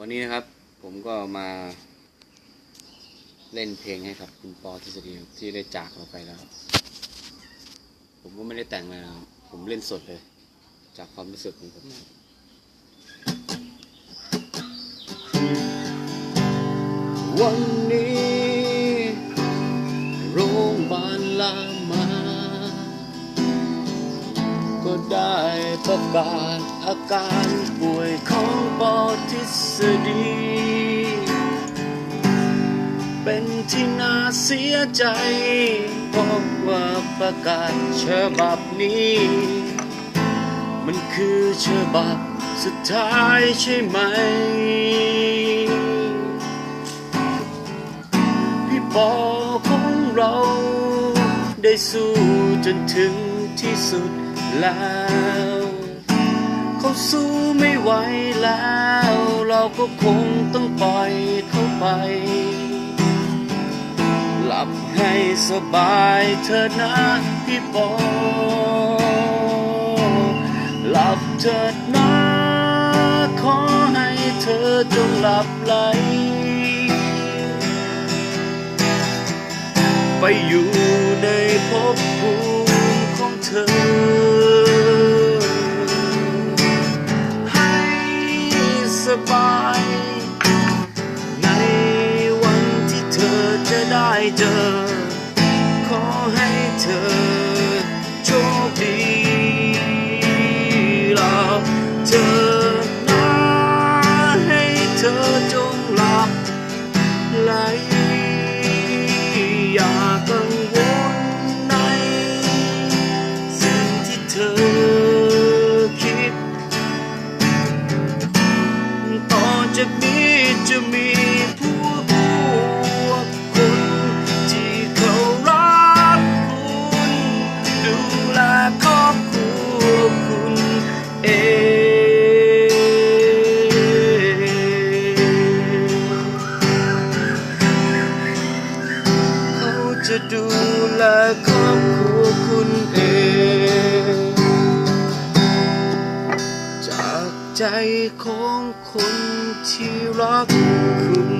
วันนี้นะครับผมก็มาเล่นเพลงให้กับ คุณปอทฤษฎีครับที่ได้จากเราไปแล้วครับผมก็ไม่ได้แต่งอะไรนะครับผมเล่นสดเลย จากความรู้สึกของผมนะวันนี้โรงพยาบาลลามา ก็ได้ประกาศอาการป่วยของ ปอทฤษฎี เป็นที่น่าเสียใจเพราะว่าประกาศฉบับนี้ มันคือฉบับสุดท้ายใช่ไหม พี่ปอของเราได้สู้จนถึงที่สุดแล้ว เขาสู้ไม่ไหวแล้ว เราก็คงต้องปล่อยเขาไป หลับให้สบายเธอนะพี่ปอหลับเถิดนะขอให้เธอจงหลับไหล ไปอยู่ เจอ ขอให้เธอโชคดีเราเธอ จะดูแลครอบครัวคุณเอง จากใจของคนที่รักคุณ